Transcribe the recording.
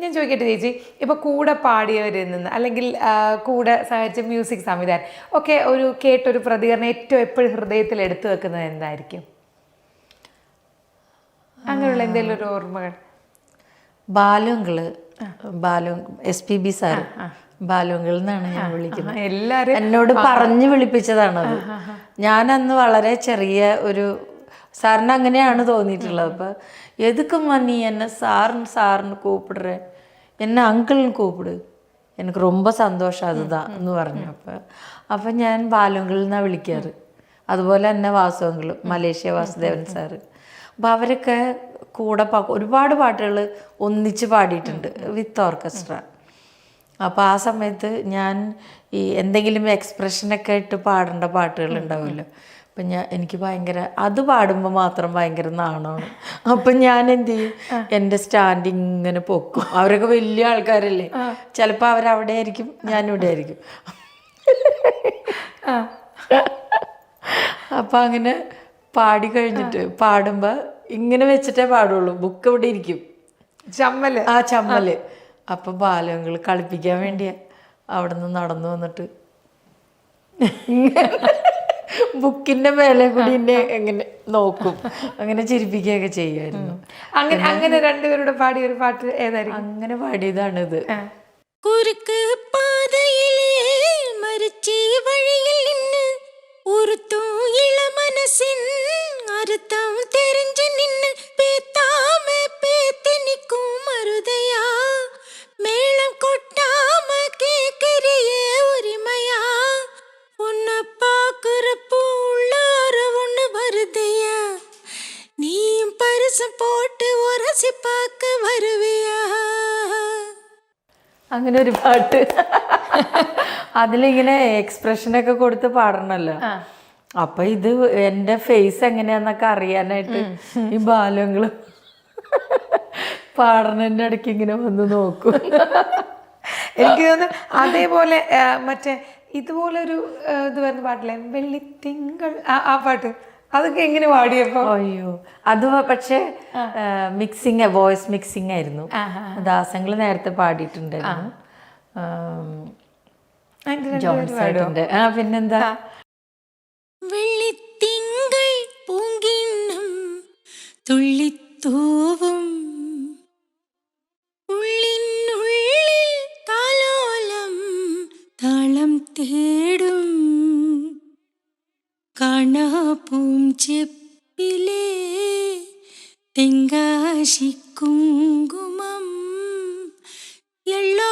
ഞാൻ ചോദിക്കട്ടെ ചേച്ചി ഇപ്പൊ കൂടെ പാടിയവരിൽ നിന്ന് അല്ലെങ്കിൽ കൂടെ സഹായിച്ച മ്യൂസിക് സംവിധാനം ഒക്കെ ഒരു കേട്ടൊരു പ്രതികരണം ഏറ്റവും എപ്പോഴും ഹൃദയത്തിൽ എടുത്തു വെക്കുന്നത് എന്തായിരിക്കും? അങ്ങനെയുള്ള എന്തെങ്കിലും ഒരു ഓർമ്മകൾ? ബാലുങ്കൾ Balu S P B sir ബാലുങ്കൾ എന്നാണ് ഞാൻ വിളിക്കുന്നത്. എല്ലാവരും എല്ലാരും എന്നോട് പറഞ്ഞു വിളിപ്പിച്ചതാണത്. ഞാൻ അന്ന് വളരെ ചെറിയ ഒരു സാറിന് അങ്ങനെയാണ് തോന്നിയിട്ടുള്ളത്. അപ്പോൾ എതുക്കും വന്നി എന്നെ സാറിന് സാറിന് കൂപ്പിടുറ? എന്നെ അങ്കിളിന് കൂപ്പിട്. എനിക്ക് രൊമ്പ സന്തോഷം അതുതാ എന്ന് പറഞ്ഞു. അപ്പോൾ അപ്പം ഞാൻ ബാലുങ്കളിൽ നിന്നാണ് വിളിക്കാറ്. അതുപോലെ തന്നെ വാസുവങ്കിൾ മലേഷ്യ വാസുദേവൻ സാറ്. അപ്പോൾ അവരൊക്കെ കൂടെ ഒരുപാട് പാട്ടുകൾ ഒന്നിച്ച് പാടിയിട്ടുണ്ട് വിത്ത് ഓർക്കസ്ട്ര. അപ്പോൾ ആ സമയത്ത് ഞാൻ ഈ എന്തെങ്കിലും എക്സ്പ്രഷനൊക്കെ ഇട്ട് പാടേണ്ട പാട്ടുകൾ ഉണ്ടാവുമല്ലോ. അപ്പം ഞാൻ എനിക്ക് ഭയങ്കര അത് പാടുമ്പോൾ മാത്രം ഭയങ്കര നാണമാണ് അപ്പം ഞാൻ എന്ത് ചെയ്യും? എന്റെ സ്റ്റാൻഡിങ് ഇങ്ങനെ പൊക്കും. അവരൊക്കെ വലിയ ആൾക്കാരല്ലേ. ചിലപ്പോൾ അവരവിടെ ആയിരിക്കും ഞാനിവിടെ ആയിരിക്കും. അപ്പം അങ്ങനെ പാടി കഴിഞ്ഞിട്ട് പാടുമ്പോൾ ഇങ്ങനെ വെച്ചിട്ടേ പാടുള്ളൂ. ബുക്ക് ഇവിടെ ഇരിക്കും. ചമ്മൽ. ആ ചമ്മൽ. അപ്പൊ ബാലങ്ങൾ കളിപ്പിക്കാൻ വേണ്ടിയാ അവിടെ നിന്ന് നടന്നു വന്നിട്ട്. ബുക്കിന്റെ മേലെ കൂടി എന്നെ എങ്ങനെ നോക്കും. അങ്ങനെ ചിരിപ്പിക്കുകയൊക്കെ ചെയ്യുമായിരുന്നു. അങ്ങനെ അങ്ങനെ രണ്ടുപേരുടെ പാടിയ ഒരു പാട്ട് ഏതായിരുന്നു അങ്ങനെ പാടിയതാണിത്. കുറുക്ക് പാതയിൽ മരിച്ചേ വഴിയിൽ நீயும் பரிசம் போட்டு உரசி பார்க்க வருவியா അങ്ങനെ ഒരു പാട്ട് അതിലിങ്ങനെ എക്സ്പ്രഷനൊക്കെ കൊടുത്ത് പാടണല്ലോ അപ്പൊ ഇത് എന്റെ ഫേസ് എങ്ങനെയാന്നൊക്കെ അറിയാനായിട്ട് ഈ ബാലങ്ങളും പാടണന്റെ ഇടയ്ക്ക് ഇങ്ങനെ വന്ന് നോക്കും എനിക്ക് തോന്നുന്നു അതേപോലെ ആ, മറ്റേ ഇതുപോലെ ഒരു ആ, ഇത് വരുന്ന പാട്ടില്ലേ വെള്ളിത്തിങ്കൾ ആ ആ പാട്ട് അതൊക്കെ എങ്ങനെ പാടിയപ്പോ അയ്യോ അത് പക്ഷേ മിക്സിങ് വോയിസ് മിക്സിങ് ആയിരുന്നു. ദാസങ്ങൾ നേരത്തെ പാടിയിട്ടുണ്ടായിരുന്നു. ആ. പിന്നെന്താ? വെള്ളിത്തിങ്കൾ പൂങ്കിണ്ണം തുള്ളിത്തൂവും കാണാപ്പൂം ചെപ്പിലേ തെങ്കാശിക്കുങ്കുമം എള്ളോ